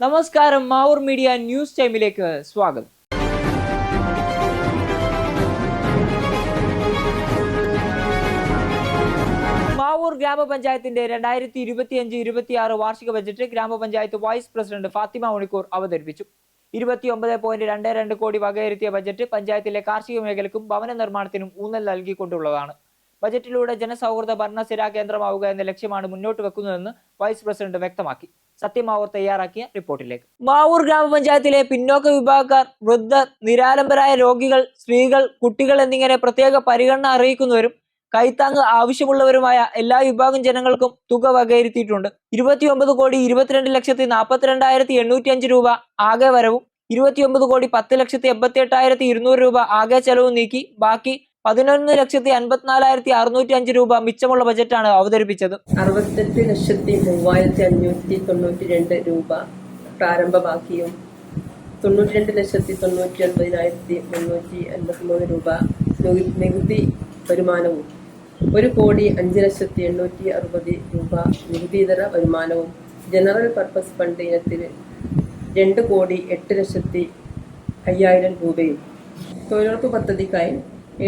നമസ്കാരം Mavoor media news ടൈമിലേക്ക് സ്വാഗതം. മാവൂർ ഗ്രാമപഞ്ചായത്തിന്റെ രണ്ടായിരത്തി ഇരുപത്തിയഞ്ച് ഇരുപത്തിയാറ് വാർഷിക ബജറ്റ് ഗ്രാമപഞ്ചായത്ത് വൈസ് പ്രസിഡന്റ് ഫാത്തിമ മണിക്കൂർ അവതരിപ്പിച്ചു. ഇരുപത്തിയൊമ്പത് പോയിന്റ് രണ്ട് രണ്ട് കോടി വകയിരുത്തിയ ബജറ്റ് പഞ്ചായത്തിലെ കാർഷിക മേഖലയ്ക്കും ഭവന നിർമ്മാണത്തിനും ഊന്നൽ നൽകിക്കൊണ്ടുള്ളതാണ്. ബജറ്റിലൂടെ ജനസൗഹൃദ ഭരണസ്ഥിരാ കേന്ദ്രമാവുക എന്ന ലക്ഷ്യമാണ് മുന്നോട്ട് വെക്കുന്നതെന്ന് വൈസ് പ്രസിഡന്റ് വ്യക്തമാക്കി. സത്യമാവൂർ തയ്യാറാക്കിയ റിപ്പോർട്ടിലേക്ക്. മാവൂർ ഗ്രാമപഞ്ചായത്തിലെ പിന്നോക്ക വിഭാഗക്കാർ വൃദ്ധർ നിരാലംബരായ രോഗികൾ സ്ത്രീകൾ കുട്ടികൾ എന്നിങ്ങനെ പ്രത്യേക പരിഗണന അറിയിക്കുന്നവരും കൈത്താങ് ആവശ്യമുള്ളവരുമായ എല്ലാ വിഭാഗം ജനങ്ങൾക്കും തുക വകയിരുത്തിയിട്ടുണ്ട്. ഇരുപത്തിയൊമ്പത് കോടി ഇരുപത്തിരണ്ട് ലക്ഷത്തി നാൽപ്പത്തിരണ്ടായിരത്തി എണ്ണൂറ്റി അഞ്ച് രൂപ ആകെ വരവും ഇരുപത്തിയൊമ്പത് കോടി പത്ത് ലക്ഷത്തി എൺപത്തി എട്ടായിരത്തി ഇരുന്നൂറ് രൂപ ആകെ ചെലവും നീക്കി. ബാക്കി പതിനൊന്ന് ലക്ഷത്തി അൻപത്തിനാലായിരത്തി അറുന്നൂറ്റി അഞ്ച് രൂപ മിച്ചമുള്ള ബജറ്റാണ് അവതരിപ്പിച്ചത്. അറുപത്തെട്ട് ലക്ഷത്തി മൂവായിരത്തി അഞ്ഞൂറ്റി തൊണ്ണൂറ്റി രണ്ട് രൂപ പ്രാരംഭ ബാക്കിയും തൊണ്ണൂറ്റി രണ്ട് ലക്ഷത്തി തൊണ്ണൂറ്റി ഒൻപതിനായിരത്തി മുന്നൂറ്റി അൻപത്തി മൂന്ന് രൂപ നികു- നികുതി വരുമാനവും ഒരു കോടി അഞ്ച് ലക്ഷത്തി എണ്ണൂറ്റി അറുപത് രൂപ നികുതിയിതര വരുമാനവും ജനറൽ പർപ്പസ് ഫണ്ട് ഇനത്തിൽ രണ്ട് കോടി എട്ട് ലക്ഷത്തി അയ്യായിരം രൂപയും തൊഴിലുറപ്പ് പദ്ധതിക്കായി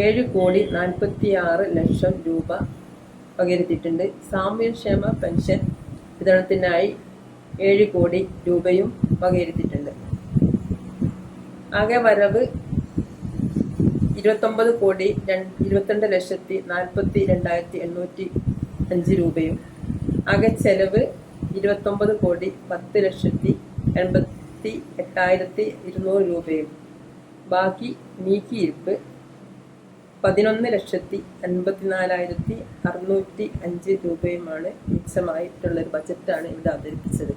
ഏഴ് കോടി നാൽപ്പത്തി ആറ് ലക്ഷം രൂപ പകരുത്തിയിട്ടുണ്ട്. സാമ്യക്ഷേമ പെൻഷൻ വിതരണത്തിനായി ഏഴ് കോടി രൂപയും പകരുത്തിയിട്ടുണ്ട്. ആകെ വരവ് ഇരുപത്തൊമ്പത് കോടി രണ്ട് ഇരുപത്തിരണ്ട് ലക്ഷത്തി നാൽപ്പത്തി രണ്ടായിരത്തി എണ്ണൂറ്റി അഞ്ച് രൂപയും. ആകെ ചെലവ് ഇരുപത്തൊമ്പത് കോടി പത്ത് ലക്ഷത്തി എൺപത്തി എട്ടായിരത്തി ഇരുന്നൂറ് രൂപയും. ബാക്കി നീക്കിയിരിപ്പ് പതിനൊന്ന് ലക്ഷത്തി അൻപത്തിനാലായിരത്തി അറുന്നൂറ്റി അഞ്ച് രൂപയുമാണ് മിച്ചമായിട്ടുള്ള ഒരു ബജറ്റാണ് ഇവിടെ അവതരിപ്പിച്ചത്.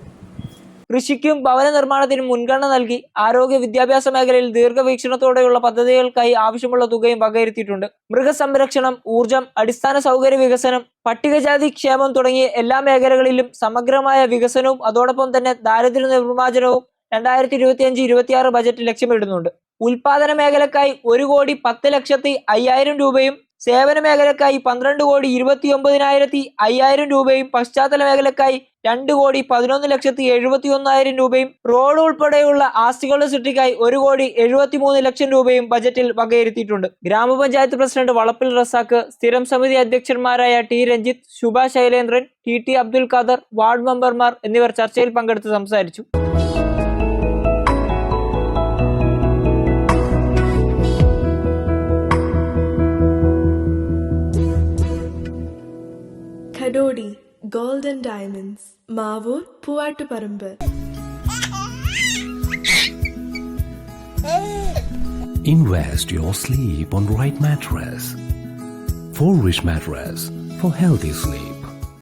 കൃഷിക്കും ഭവന നിർമ്മാണത്തിനും മുൻഗണന നൽകി ആരോഗ്യ വിദ്യാഭ്യാസ മേഖലയിൽ ദീർഘവീക്ഷണത്തോടെയുള്ള പദ്ധതികൾക്കായി ആവശ്യമുള്ള തുകയും വകയിരുത്തിയിട്ടുണ്ട്. മൃഗസംരക്ഷണം ഊർജം അടിസ്ഥാന സൗകര്യ വികസനം പട്ടികജാതി ക്ഷേമം തുടങ്ങിയ എല്ലാ മേഖലകളിലും സമഗ്രമായ വികസനവും അതോടൊപ്പം തന്നെ ദാരിദ്ര്യ നിർമ്മാർജനവും രണ്ടായിരത്തി ഇരുപത്തിയഞ്ച് ഇരുപത്തിയാറ് ബജറ്റ് ലക്ഷ്യമിടുന്നുണ്ട്. ഉൽപാദന മേഖലക്കായി ഒരു കോടി പത്ത് ലക്ഷത്തി അയ്യായിരം രൂപയും സേവന മേഖലക്കായി പന്ത്രണ്ട് കോടി ഇരുപത്തി ഒമ്പതിനായിരത്തി അയ്യായിരം രൂപയും പശ്ചാത്തല മേഖലക്കായി രണ്ട് കോടി പതിനൊന്ന് ലക്ഷത്തി എഴുപത്തി ഒന്നായിരം രൂപയും റോഡ് ഉൾപ്പെടെയുള്ള ആസ്തികളുടെ സൃഷ്ടിക്കായി ഒരു കോടി എഴുപത്തി മൂന്ന് ലക്ഷം രൂപയും ബജറ്റിൽ വകയിരുത്തിയിട്ടുണ്ട്. ഗ്രാമപഞ്ചായത്ത് പ്രസിഡന്റ് വളപ്പിൽ റസാക്ക് സ്ഥിരം സമിതി അധ്യക്ഷന്മാരായ T Ranjith Shubha Shailendran T T Abdul Khader ward മെമ്പർമാർ എന്നിവർ ചർച്ചയിൽ പങ്കെടുത്ത് സംസാരിച്ചു. Kadodi Gold and Diamonds Mavoor Poovattuparamba Invest your sleep on right mattress. Four Wish Mattress for healthy sleep.